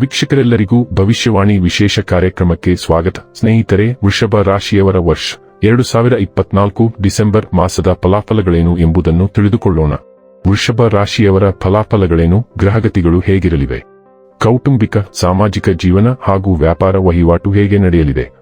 ವೀಕ್ಷಕರೆಲ್ಲರಿಗೂ ಭವಿಷ್ಯವಾಣಿ ವಿಶೇಷ ಕಾರ್ಯಕ್ರಮಕ್ಕೆ ಸ್ವಾಗತ. ಸ್ನೇಹಿತರೆ, ವೃಷಭ ರಾಶಿಯವರ ವರ್ಷ ಎರಡು ಸಾವಿರ ಇಪ್ಪತ್ನಾಲ್ಕು ಡಿಸೆಂಬರ್ ಮಾಸದ ಫಲಾಫಲಗಳೇನು ಎಂಬುದನ್ನು ತಿಳಿದುಕೊಳ್ಳೋಣ. ವೃಷಭ ರಾಶಿಯವರ ಫಲಾಫಲಗಳೇನು, ಗ್ರಹಗತಿಗಳು ಹೇಗಿರಲಿವೆ? ಕೌಟುಂಬಿಕ, ಸಾಮಾಜಿಕ ಜೀವನ ಹಾಗೂ ವ್ಯಾಪಾರ ವಹಿವಾಟು ಹೇಗೆ ನಡೆಯಲಿದೆ?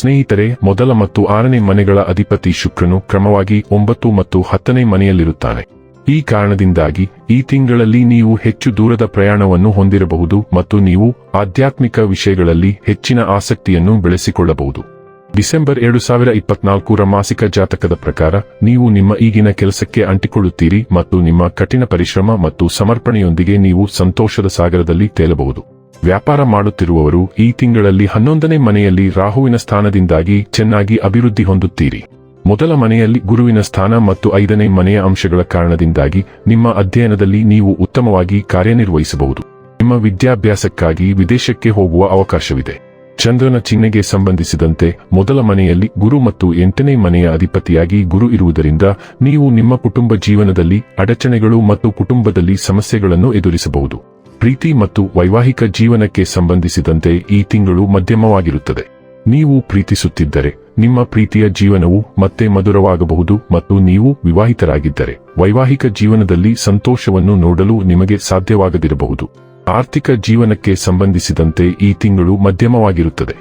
ಸ್ನೇಹಿತರೆ, ಮೊದಲ ಮತ್ತು ಆರನೇ ಮನೆಗಳ ಅಧಿಪತಿ ಶುಕ್ರನು ಕ್ರಮವಾಗಿ ಒಂಬತ್ತು ಮತ್ತು ಹತ್ತನೇ ಮನೆಯಲ್ಲಿರುತ್ತಾನೆ. ಈ ಕಾರಣದಿಂದಾಗಿ ಈ ತಿಂಗಳಲ್ಲಿ ನೀವು ಹೆಚ್ಚು ದೂರದ ಪ್ರಯಾಣವನ್ನು ಹೊಂದಿರಬಹುದು ಮತ್ತು ನೀವು ಆಧ್ಯಾತ್ಮಿಕ ವಿಷಯಗಳಲ್ಲಿ ಹೆಚ್ಚಿನ ಆಸಕ್ತಿಯನ್ನು ಬೆಳೆಸಿಕೊಳ್ಳಬಹುದು. ಡಿಸೆಂಬರ್ ಎರಡು ಸಾವಿರ ಇಪ್ಪತ್ನಾಲ್ಕರ ಮಾಸಿಕ ಜಾತಕದ ಪ್ರಕಾರ, ನೀವು ನಿಮ್ಮ ಈಗಿನ ಕೆಲಸಕ್ಕೆ ಅಂಟಿಕೊಳ್ಳುತ್ತೀರಿ ಮತ್ತು ನಿಮ್ಮ ಕಠಿಣ ಪರಿಶ್ರಮ ಮತ್ತು ಸಮರ್ಪಣೆಯೊಂದಿಗೆ ನೀವು ಸಂತೋಷದ ಸಾಗರದಲ್ಲಿ ತೇಲಬಹುದು. ವ್ಯಾಪಾರ ಮಾಡುತ್ತಿರುವವರು ಈ ತಿಂಗಳಲ್ಲಿ ಹನ್ನೊಂದನೇ ಮನೆಯಲ್ಲಿ ರಾಹುವಿನ ಸ್ಥಾನದಿಂದಾಗಿ ಚೆನ್ನಾಗಿ ಅಭಿವೃದ್ಧಿ ಹೊಂದುತ್ತೀರಿ. ಮೊದಲ ಮನೆಯಲ್ಲಿ ಗುರುವಿನ ಸ್ಥಾನ ಮತ್ತು ಐದನೇ ಮನೆಯ ಅಂಶಗಳ ಕಾರಣದಿಂದಾಗಿ ನಿಮ್ಮ ಅಧ್ಯಯನದಲ್ಲಿ ನೀವು ಉತ್ತಮವಾಗಿ ಕಾರ್ಯನಿರ್ವಹಿಸಬಹುದು. ನಿಮ್ಮ ವಿದ್ಯಾಭ್ಯಾಸಕ್ಕಾಗಿ ವಿದೇಶಕ್ಕೆ ಹೋಗುವ ಅವಕಾಶವಿದೆ. ಚಂದ್ರನ ಚಿಹ್ನೆಗೆ ಸಂಬಂಧಿಸಿದಂತೆ ಮೊದಲ ಮನೆಯಲ್ಲಿ ಗುರು ಮತ್ತು ಎಂಟನೇ ಮನೆಯ ಅಧಿಪತಿಯಾಗಿ ಗುರು ಇರುವುದರಿಂದ ನೀವು ನಿಮ್ಮ ಕುಟುಂಬ ಜೀವನದಲ್ಲಿ ಅಡಚಣೆಗಳು ಮತ್ತು ಕುಟುಂಬದಲ್ಲಿ ಸಮಸ್ಯೆಗಳನ್ನು ಎದುರಿಸಬಹುದು. ಪ್ರೀತಿ ಮತ್ತು ವೈವಾಹಿಕ ಜೀವನಕ್ಕೆ ಸಂಬಂಧಿಸಿದಂತೆ ಈ ತಿಂಗಳು ಮಧ್ಯಮವಾಗಿರುತ್ತದೆ. ನೀವು ಪ್ರೀತಿಸುತ್ತಿದ್ದರೆ, ನಿಮ್ಮ ಪ್ರೀತಿಯ ಜೀವನವು ಮತ್ತೆ ಮಧುರವಾಗಬಹುದು ಮತ್ತು ನೀವು ವಿವಾಹಿತರಾಗಿದ್ದರೆ, ವೈವಾಹಿಕ ಜೀವನದಲ್ಲಿ ಸಂತೋಷವನ್ನು ನೋಡಲು ನಿಮಗೆ ಸಾಧ್ಯವಾಗದಿರಬಹುದು. ಆರ್ಥಿಕ ಜೀವನಕ್ಕೆ ಸಂಬಂಧಿಸಿದಂತೆ ಈ ತಿಂಗಳು ಮಧ್ಯಮವಾಗಿರುತ್ತದೆ.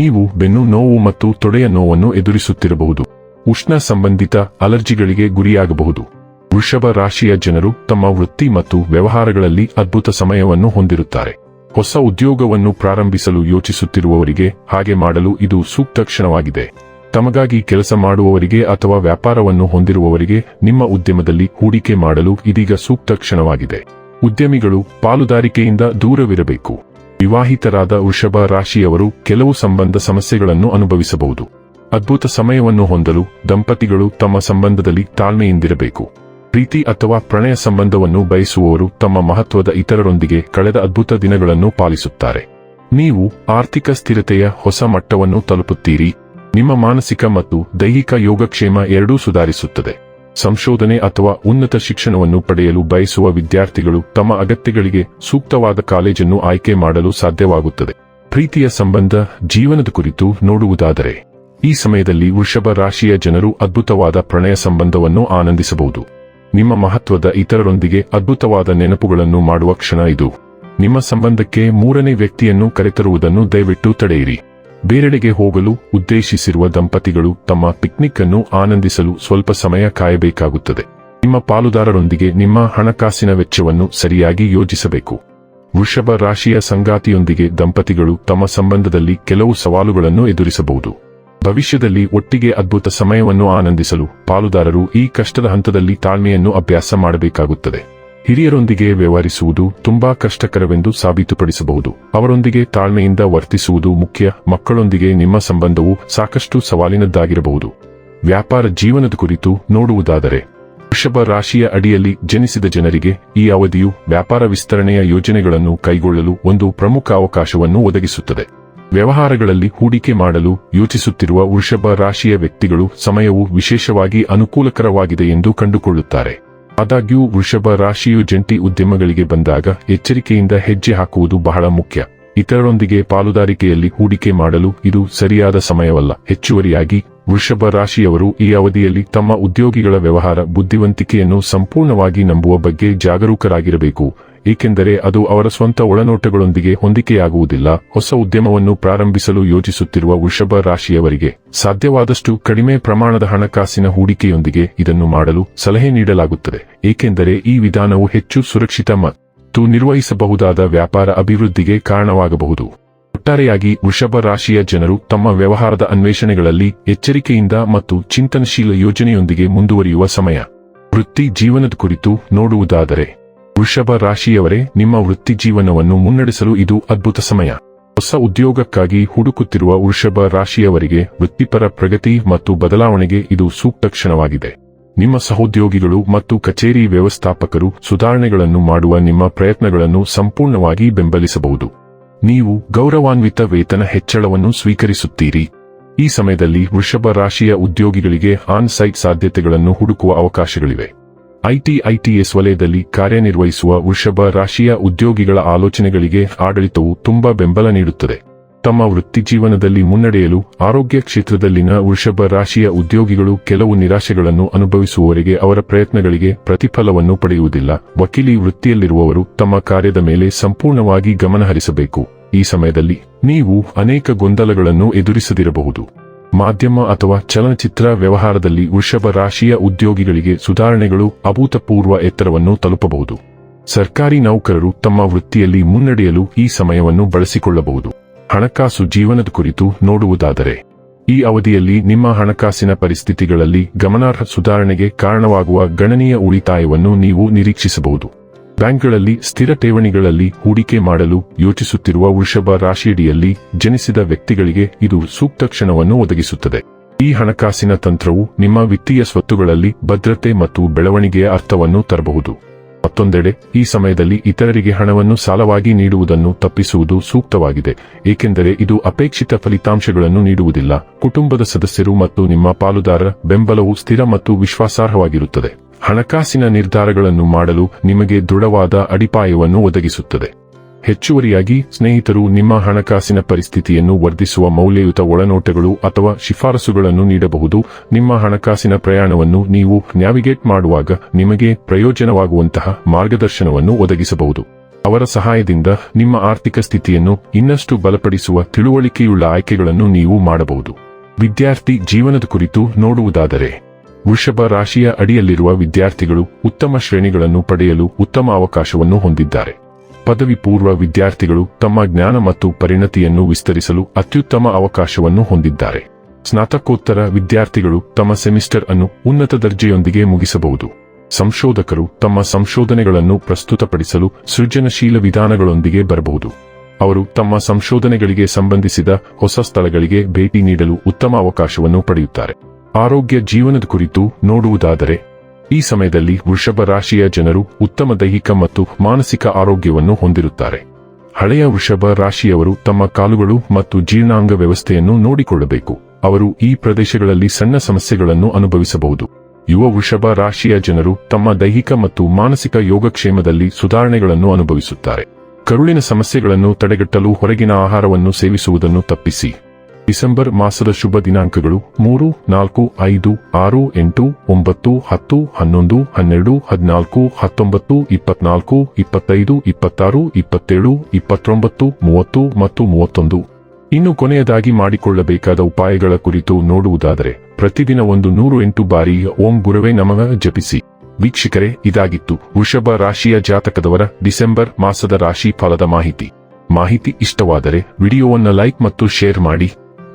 ನೀವು ಬೆನ್ನು ನೋವು ಮತ್ತು ತೊಡೆಯ ನೋವನ್ನು ಎದುರಿಸುತ್ತಿರಬಹುದು. ಉಷ್ಣ ಸಂಬಂಧಿತ ಅಲರ್ಜಿಗಳಿಗೆ ಗುರಿಯಾಗಬಹುದು. ವೃಷಭ ರಾಶಿಯ ಜನರು ತಮ್ಮ ವೃತ್ತಿ ಮತ್ತು ವ್ಯವಹಾರಗಳಲ್ಲಿ ಅದ್ಭುತ ಸಮಯವನ್ನು ಹೊಂದಿರುತ್ತಾರೆ. ಹೊಸ ಉದ್ಯೋಗವನ್ನು ಪ್ರಾರಂಭಿಸಲು ಯೋಚಿಸುತ್ತಿರುವವರಿಗೆ ಹಾಗೆ ಮಾಡಲು ಇದು ಸೂಕ್ತ ಕ್ಷಣವಾಗಿದೆ. ತಮಗಾಗಿ ಕೆಲಸ ಮಾಡುವವರಿಗೆ ಅಥವಾ ವ್ಯಾಪಾರವನ್ನು ಹೊಂದಿರುವವರಿಗೆ ನಿಮ್ಮ ಉದ್ಯಮದಲ್ಲಿ ಹೂಡಿಕೆ ಮಾಡಲು ಇದೀಗ ಸೂಕ್ತ ಕ್ಷಣವಾಗಿದೆ. ಉದ್ಯಮಿಗಳು ಪಾಲುದಾರಿಕೆಯಿಂದ ದೂರವಿರಬೇಕು. ವಿವಾಹಿತರಾದ ವೃಷಭ ರಾಶಿಯವರು ಕೆಲವು ಸಂಬಂಧ ಸಮಸ್ಯೆಗಳನ್ನು ಅನುಭವಿಸಬಹುದು. ಅದ್ಭುತ ಸಮಯವನ್ನು ಹೊಂದಲು ದಂಪತಿಗಳು ತಮ್ಮ ಸಂಬಂಧದಲ್ಲಿ ತಾಳ್ಮೆಯಿಂದಿರಬೇಕು. ಪ್ರೀತಿ ಅಥವಾ ಪ್ರಣಯ ಸಂಬಂಧವನ್ನು ಬಯಸುವವರು ತಮ್ಮ ಮಹತ್ವದ ಇತರರೊಂದಿಗೆ ಕಳೆದ ಅದ್ಭುತ ದಿನಗಳನ್ನು ಪಾಲಿಸುತ್ತಾರೆ. ನೀವು ಆರ್ಥಿಕ ಸ್ಥಿರತೆಯ ಹೊಸ ಮಟ್ಟವನ್ನು ತಲುಪುತ್ತೀರಿ. ನಿಮ್ಮ ಮಾನಸಿಕ ಮತ್ತು ದೈಹಿಕ ಯೋಗಕ್ಷೇಮ ಎರಡೂ ಸುಧಾರಿಸುತ್ತದೆ. ಸಂಶೋಧನೆ ಅಥವಾ ಉನ್ನತ ಶಿಕ್ಷಣವನ್ನು ಪಡೆಯಲು ಬಯಸುವ ವಿದ್ಯಾರ್ಥಿಗಳು ತಮ್ಮ ಅಗತ್ಯಗಳಿಗೆ ಸೂಕ್ತವಾದ ಕಾಲೇಜನ್ನು ಆಯ್ಕೆ ಮಾಡಲು ಸಾಧ್ಯವಾಗುತ್ತದೆ. ಪ್ರೀತಿಯ ಸಂಬಂಧ, ಜೀವನದ ಕುರಿತು ನೋಡುವುದಾದರೆ, ಈ ಸಮಯದಲ್ಲಿ ವೃಷಭ ರಾಶಿಯ ಜನರು ಅದ್ಭುತವಾದ ಪ್ರಣಯ ಸಂಬಂಧವನ್ನು ಆನಂದಿಸಬಹುದು. ನಿಮ್ಮ ಮಹತ್ವದ ಇತರರೊಂದಿಗೆ ಅದ್ಭುತವಾದ ನೆನಪುಗಳನ್ನು ಮಾಡುವ ಕ್ಷಣ ಇದು. ನಿಮ್ಮ ಸಂಬಂಧಕ್ಕೆ ಮೂರನೇ ವ್ಯಕ್ತಿಯನ್ನು ಕರೆತರುವುದನ್ನು ದಯವಿಟ್ಟು ತಡೆಯಿರಿ. ಬೇರೆಡೆಗೆ ಹೋಗಲು ಉದ್ದೇಶಿಸಿರುವ ದಂಪತಿಗಳು ತಮ್ಮ ಪಿಕ್ನಿಕ್ ಅನ್ನು ಆನಂದಿಸಲು ಸ್ವಲ್ಪ ಸಮಯ ಕಾಯಬೇಕಾಗುತ್ತದೆ. ನಿಮ್ಮ ಪಾಲುದಾರರೊಂದಿಗೆ ನಿಮ್ಮ ಹಣಕಾಸಿನ ವೆಚ್ಚವನ್ನು ಸರಿಯಾಗಿ ಯೋಜಿಸಬೇಕು. ವೃಷಭ ರಾಶಿಯ ಸಂಗಾತಿಯೊಂದಿಗೆ ದಂಪತಿಗಳು ತಮ್ಮ ಸಂಬಂಧದಲ್ಲಿ ಕೆಲವು ಸವಾಲುಗಳನ್ನು ಎದುರಿಸಬಹುದು. ಭವಿಷ್ಯದಲ್ಲಿ ಒಟ್ಟಿಗೆ ಅದ್ಭುತ ಸಮಯವನ್ನು ಆನಂದಿಸಲು ಪಾಲುದಾರರು ಈ ಕಷ್ಟದ ಹಂತದಲ್ಲಿ ತಾಳ್ಮೆಯನ್ನು ಅಭ್ಯಾಸ ಮಾಡಬೇಕಾಗುತ್ತದೆ. ಹಿರಿಯರೊಂದಿಗೆ ವ್ಯವಹರಿಸುವುದು ತುಂಬಾ ಕಷ್ಟಕರವೆಂದು ಸಾಬೀತುಪಡಿಸಬಹುದು. ಅವರೊಂದಿಗೆ ತಾಳ್ಮೆಯಿಂದ ವರ್ತಿಸುವುದು ಮುಖ್ಯ. ಮಕ್ಕಳೊಂದಿಗೆ ನಿಮ್ಮ ಸಂಬಂಧವು ಸಾಕಷ್ಟು ಸವಾಲಿನದ್ದಾಗಿರಬಹುದು. ವ್ಯಾಪಾರ ಜೀವನದ ಕುರಿತು ನೋಡುವುದಾದರೆ, ವೃಷಭ ರಾಶಿಯ ಅಡಿಯಲ್ಲಿ ಜನಿಸಿದ ಜನರಿಗೆ ಈ ಅವಧಿಯು ವ್ಯಾಪಾರ ವಿಸ್ತರಣೆಯ ಯೋಜನೆಗಳನ್ನು ಕೈಗೊಳ್ಳಲು ಒಂದು ಪ್ರಮುಖ ಅವಕಾಶವನ್ನು ಒದಗಿಸುತ್ತದೆ. ವ್ಯವಹಾರಗಳಲ್ಲಿ ಹೂಡಿಕೆ ಮಾಡಲು ಯೋಚಿಸುತ್ತಿರುವ ವೃಷಭ ರಾಶಿಯ ವ್ಯಕ್ತಿಗಳು ಸಮಯವು ವಿಶೇಷವಾಗಿ ಅನುಕೂಲಕರವಾಗಿದೆ ಎಂದು ಕಂಡುಕೊಳ್ಳುತ್ತಾರೆ. ಆದಾಗ್ಯೂ, ವೃಷಭ ರಾಶಿಯು ಜಂಟಿ ಉದ್ಯಮಗಳಿಗೆ ಬಂದಾಗ ಎಚ್ಚರಿಕೆಯಿಂದ ಹೆಜ್ಜೆ ಹಾಕುವುದು ಬಹಳ ಮುಖ್ಯ. ಇತರರೊಂದಿಗೆ ಪಾಲುದಾರಿಕೆಯಲ್ಲಿ ಹೂಡಿಕೆ ಮಾಡಲು ಇದು ಸರಿಯಾದ ಸಮಯವಲ್ಲ. ಹೆಚ್ಚುವರಿಯಾಗಿ, ವೃಷಭ ರಾಶಿಯವರು ಈ ಅವಧಿಯಲ್ಲಿ ತಮ್ಮ ಉದ್ಯೋಗಿಗಳ ವ್ಯವಹಾರ ಬುದ್ಧಿವಂತಿಕೆಯನ್ನು ಸಂಪೂರ್ಣವಾಗಿ ನಂಬುವ ಬಗ್ಗೆ ಜಾಗರೂಕರಾಗಿರಬೇಕು. ಏಕೆಂದರೆ ಅದು ಅವರ ಸ್ವಂತ ಒಳನೋಟಗಳೊಂದಿಗೆ ಹೊಂದಿಕೆಯಾಗುವುದಿಲ್ಲ. ಹೊಸ ಉದ್ಯಮವನ್ನು ಪ್ರಾರಂಭಿಸಲು ಯೋಜಿಸುತ್ತಿರುವ ವೃಷಭ ರಾಶಿಯವರಿಗೆ ಸಾಧ್ಯವಾದಷ್ಟು ಕಡಿಮೆ ಪ್ರಮಾಣದ ಹಣಕಾಸಿನ ಹೂಡಿಕೆಯೊಂದಿಗೆ ಇದನ್ನು ಮಾಡಲು ಸಲಹೆ ನೀಡಲಾಗುತ್ತದೆ. ಏಕೆಂದರೆ ಈ ವಿಧಾನವು ಹೆಚ್ಚು ಸುರಕ್ಷಿತ ಮತ್ತು ನಿರ್ವಹಿಸಬಹುದಾದ ವ್ಯಾಪಾರ ಅಭಿವೃದ್ಧಿಗೆ ಕಾರಣವಾಗಬಹುದು. ಒಟ್ಟಾರೆಯಾಗಿ ವೃಷಭ ರಾಶಿಯ ಜನರು ತಮ್ಮ ವ್ಯವಹಾರದ ಅನ್ವೇಷಣೆಗಳಲ್ಲಿ ಎಚ್ಚರಿಕೆಯಿಂದ ಮತ್ತು ಚಿಂತನಶೀಲ ಯೋಜನೆಯೊಂದಿಗೆ ಮುಂದುವರಿಯುವ ಸಮಯ. ವೃತ್ತಿ ಜೀವನದ ಕುರಿತು ನೋಡುವುದಾದರೆ ವೃಷಭ ರಾಶಿಯವರೇ, ನಿಮ್ಮ ವೃತ್ತಿ ಜೀವನವನ್ನು ಮುನ್ನಡೆಸಲು ಇದು ಅದ್ಭುತ ಸಮಯ. ಹೊಸ ಉದ್ಯೋಗಕ್ಕಾಗಿ ಹುಡುಕುತ್ತಿರುವ ವೃಷಭ ರಾಶಿಯವರಿಗೆ ವೃತ್ತಿಪರ ಪ್ರಗತಿ ಮತ್ತು ಬದಲಾವಣೆಗೆ ಇದು ಸೂಕ್ತ ಕ್ಷಣವಾಗಿದೆ. ನಿಮ್ಮ ಸಹೋದ್ಯೋಗಿಗಳು ಮತ್ತು ಕಚೇರಿ ವ್ಯವಸ್ಥಾಪಕರು ಸುಧಾರಣೆಗಳನ್ನು ಮಾಡುವ ನಿಮ್ಮ ಪ್ರಯತ್ನಗಳನ್ನು ಸಂಪೂರ್ಣವಾಗಿ ಬೆಂಬಲಿಸಬಹುದು. ನೀವು ಗೌರವಾನ್ವಿತ ವೇತನ ಹೆಚ್ಚಳವನ್ನು ಸ್ವೀಕರಿಸುತ್ತೀರಿ. ಈ ಸಮಯದಲ್ಲಿ ವೃಷಭ ರಾಶಿಯ ಉದ್ಯೋಗಿಗಳಿಗೆ ಆನ್ ಸೈಟ್ ಸಾಧ್ಯತೆಗಳನ್ನು ಹುಡುಕುವ ಅವಕಾಶಗಳಿವೆ. ಐಟಿ ಐಟಿಎಸ್ ವಲಯದಲ್ಲಿ ಕಾರ್ಯನಿರ್ವಹಿಸುವ ವೃಷಭ ರಾಶಿಯ ಉದ್ಯೋಗಿಗಳ ಆಲೋಚನೆಗಳಿಗೆ ಆಡಳಿತವು ತುಂಬಾ ಬೆಂಬಲ ನೀಡುತ್ತದೆ. ತಮ್ಮ ವೃತ್ತಿಜೀವನದಲ್ಲಿ ಮುನ್ನಡೆಯಲು ಆರೋಗ್ಯ ಕ್ಷೇತ್ರದಲ್ಲಿನ ವೃಷಭ ರಾಶಿಯ ಉದ್ಯೋಗಿಗಳು ಕೆಲವು ನಿರಾಶೆಗಳನ್ನು ಅನುಭವಿಸುವವರೆಗೆ ಅವರ ಪ್ರಯತ್ನಗಳಿಗೆ ಪ್ರತಿಫಲವನ್ನು ಪಡೆಯುವುದಿಲ್ಲ. ವಕೀಲಿ ವೃತ್ತಿಯಲ್ಲಿರುವವರು ತಮ್ಮ ಕಾರ್ಯದ ಮೇಲೆ ಸಂಪೂರ್ಣವಾಗಿ ಗಮನಹರಿಸಬೇಕು. ಈ ಸಮಯದಲ್ಲಿ ನೀವು ಅನೇಕ ಗೊಂದಲಗಳನ್ನು ಎದುರಿಸದಿರಬಹುದು. ಮಾಧ್ಯಮ ಅಥವಾ ಚಲನಚಿತ್ರ ವ್ಯವಹಾರದಲ್ಲಿ ವೃಷಭ ರಾಶಿಯ ಉದ್ಯೋಗಿಗಳಿಗೆ ಸುಧಾರಣೆಗಳು ಅಭೂತಪೂರ್ವ ಎತ್ತರವನ್ನು ತಲುಪಬಹುದು. ಸರ್ಕಾರಿ ನೌಕರರು ತಮ್ಮ ವೃತ್ತಿಯಲ್ಲಿ ಮುನ್ನಡೆಯಲು ಈ ಸಮಯವನ್ನು ಬಳಸಿಕೊಳ್ಳಬಹುದು. ಹಣಕಾಸು ಜೀವನದ ಕುರಿತು ನೋಡುವುದಾದರೆ, ಈ ಅವಧಿಯಲ್ಲಿ ನಿಮ್ಮ ಹಣಕಾಸಿನ ಪರಿಸ್ಥಿತಿಗಳಲ್ಲಿ ಗಮನಾರ್ಹ ಸುಧಾರಣೆಗೆ ಕಾರಣವಾಗುವ ಗಣನೀಯ ಉಳಿತಾಯವನ್ನು ನೀವು ನಿರೀಕ್ಷಿಸಬಹುದು. ಬ್ಯಾಂಕ್ಗಳಲ್ಲಿ, ಸ್ಥಿರ ಠೇವಣಿಗಳಲ್ಲಿ ಹೂಡಿಕೆ ಮಾಡಲು ಯೋಚಿಸುತ್ತಿರುವ ವೃಷಭ ರಾಶಿಯಡಿಯಲ್ಲಿ ಜನಿಸಿದ ವ್ಯಕ್ತಿಗಳಿಗೆ ಇದು ಸೂಕ್ತ ಕ್ಷಣವನ್ನು ಒದಗಿಸುತ್ತದೆ. ಈ ಹಣಕಾಸಿನ ತಂತ್ರವು ನಿಮ್ಮ ವಿತ್ತೀಯ ಸ್ವತ್ತುಗಳಲ್ಲಿ ಭದ್ರತೆ ಮತ್ತು ಬೆಳವಣಿಗೆಯ ಅರ್ಥವನ್ನು ತರಬಹುದು. ಮತ್ತೊಂದೆಡೆ, ಈ ಸಮಯದಲ್ಲಿ ಇತರರಿಗೆ ಹಣವನ್ನು ಸಾಲವಾಗಿ ನೀಡುವುದನ್ನು ತಪ್ಪಿಸುವುದು ಸೂಕ್ತವಾಗಿದೆ, ಏಕೆಂದರೆ ಇದು ಅಪೇಕ್ಷಿತ ಫಲಿತಾಂಶಗಳನ್ನು ನೀಡುವುದಿಲ್ಲ. ಕುಟುಂಬದ ಸದಸ್ಯರು ಮತ್ತು ನಿಮ್ಮ ಪಾಲುದಾರ ಬೆಂಬಲವು ಸ್ಥಿರ ಮತ್ತು ವಿಶ್ವಾಸಾರ್ಹವಾಗಿರುತ್ತದೆ. ಹಣಕಾಸಿನ ನಿರ್ಧಾರಗಳನ್ನು ಮಾಡಲು ನಿಮಗೆ ದೃಢವಾದ ಅಡಿಪಾಯವನ್ನು ಒದಗಿಸುತ್ತದೆ. ಹೆಚ್ಚುವರಿಯಾಗಿ ಸ್ನೇಹಿತರು ನಿಮ್ಮ ಹಣಕಾಸಿನ ಪರಿಸ್ಥಿತಿಯನ್ನು ವರ್ಧಿಸುವ ಮೌಲ್ಯಯುತ ಒಳನೋಟಗಳು ಅಥವಾ ಶಿಫಾರಸುಗಳನ್ನು ನೀಡಬಹುದು. ನಿಮ್ಮ ಹಣಕಾಸಿನ ಪ್ರಯಾಣವನ್ನು ನೀವು ನ್ಯಾವಿಗೇಟ್ ಮಾಡುವಾಗ ನಿಮಗೆ ಪ್ರಯೋಜನವಾಗುವಂತಹ ಮಾರ್ಗದರ್ಶನವನ್ನು ಒದಗಿಸಬಹುದು. ಅವರ ಸಹಾಯದಿಂದ ನಿಮ್ಮ ಆರ್ಥಿಕ ಸ್ಥಿತಿಯನ್ನು ಇನ್ನಷ್ಟು ಬಲಪಡಿಸುವ ತಿಳುವಳಿಕೆಯುಳ್ಳ ಆಯ್ಕೆಗಳನ್ನು ನೀವು ಮಾಡಬಹುದು. ವಿದ್ಯಾರ್ಥಿ ಜೀವನದ ಕುರಿತು ನೋಡುವುದಾದರೆ ವೃಷಭ ರಾಶಿಯ ಅಡಿಯಲ್ಲಿರುವ ವಿದ್ಯಾರ್ಥಿಗಳು ಉತ್ತಮ ಶ್ರೇಣಿಗಳನ್ನು ಪಡೆಯಲು ಉತ್ತಮ ಅವಕಾಶವನ್ನು ಹೊಂದಿದ್ದಾರೆ. ಪದವಿ ಪೂರ್ವ ವಿದ್ಯಾರ್ಥಿಗಳು ತಮ್ಮ ಜ್ಞಾನ ಮತ್ತು ಪರಿಣತಿಯನ್ನು ವಿಸ್ತರಿಸಲು ಅತ್ಯುತ್ತಮ ಅವಕಾಶವನ್ನು ಹೊಂದಿದ್ದಾರೆ. ಸ್ನಾತಕೋತ್ತರ ವಿದ್ಯಾರ್ಥಿಗಳು ತಮ್ಮ ಸೆಮಿಸ್ಟರ್ ಅನ್ನು ಉನ್ನತ ದರ್ಜೆಯೊಂದಿಗೆ ಮುಗಿಸಬಹುದು. ಸಂಶೋಧಕರು ತಮ್ಮ ಸಂಶೋಧನೆಗಳನ್ನು ಪ್ರಸ್ತುತಪಡಿಸಲು ಸೃಜನಶೀಲ ವಿಧಾನಗಳೊಂದಿಗೆ ಬರಬಹುದು. ಅವರು ತಮ್ಮ ಸಂಶೋಧನೆಗಳಿಗೆ ಸಂಬಂಧಿಸಿದ ಹೊಸ ಸ್ಥಳಗಳಿಗೆ ಭೇಟಿ ನೀಡಲು ಉತ್ತಮ ಅವಕಾಶವನ್ನು ಪಡೆಯುತ್ತಾರೆ. ಆರೋಗ್ಯ ಜೀವನದ ಕುರಿತು ನೋಡುವುದಾದರೆ, ಈ ಸಮಯದಲ್ಲಿ ವೃಷಭ ರಾಶಿಯ ಜನರು ಉತ್ತಮ ದೈಹಿಕ ಮತ್ತು ಮಾನಸಿಕ ಆರೋಗ್ಯವನ್ನು ಹೊಂದಿರುತ್ತಾರೆ. ಹಳೆಯ ವೃಷಭ ರಾಶಿಯವರು ತಮ್ಮ ಕಾಲುಗಳು ಮತ್ತು ಜೀರ್ಣಾಂಗ ವ್ಯವಸ್ಥೆಯನ್ನು ನೋಡಿಕೊಳ್ಳಬೇಕು. ಅವರು ಈ ಪ್ರದೇಶಗಳಲ್ಲಿ ಸಣ್ಣ ಸಮಸ್ಯೆಗಳನ್ನು ಅನುಭವಿಸಬಹುದು. ಯುವ ವೃಷಭ ರಾಶಿಯ ಜನರು ತಮ್ಮ ದೈಹಿಕ ಮತ್ತು ಮಾನಸಿಕ ಯೋಗಕ್ಷೇಮದಲ್ಲಿ ಸುಧಾರಣೆಗಳನ್ನು ಅನುಭವಿಸುತ್ತಾರೆ. ಕರುಳಿನ ಸಮಸ್ಯೆಗಳನ್ನು ತಡೆಗಟ್ಟಲು ಹೊರಗಿನ ಆಹಾರವನ್ನು ಸೇವಿಸುವುದನ್ನು ತಪ್ಪಿಸಿ. ಡಿಸೆಂಬರ್ ಮಾಸದ ಶುಭ ದಿನಾಂಕಗಳು ಮೂರು, ನಾಲ್ಕು, ಐದು, ಆರು, ಎಂಟು, ಒಂಬತ್ತು, ಹತ್ತು, ಹನ್ನೊಂದು, ಹನ್ನೆರಡು, ಹದಿನಾಲ್ಕು, ಹತ್ತೊಂಬತ್ತು, ಇಪ್ಪತ್ನಾಲ್ಕು, ಇಪ್ಪತ್ತೈದು, ಇಪ್ಪತ್ತಾರು, ಇಪ್ಪತ್ತೇಳು, ಇಪ್ಪತ್ತೊಂಬತ್ತು, ಮೂವತ್ತು ಮತ್ತು ಮೂವತ್ತೊಂದು. ಇನ್ನು ಕೊನೆಯದಾಗಿ ಮಾಡಿಕೊಳ್ಳಬೇಕಾದ ಉಪಾಯಗಳ ಕುರಿತು ನೋಡುವುದಾದರೆ, ಪ್ರತಿದಿನ ಒಂದು ನೂರು ಎಂಟು ಬಾರಿ ಓಂ ಗುರವೇ ನಮಃ ಜಪಿಸಿ. ವೀಕ್ಷಕರೇ, ಇದಾಗಿತ್ತು. ವೃಷಭ ರಾಶಿಯ ಜಾತಕದವರ ಡಿಸೆಂಬರ್ ಮಾಸದ ರಾಶಿ ಫಲದ ಮಾಹಿತಿ. ಮಾಹಿತಿ ಇಷ್ಟವಾದರೆ ವಿಡಿಯೋವನ್ನು ಲೈಕ್ ಮತ್ತು ಶೇರ್ ಮಾಡಿ.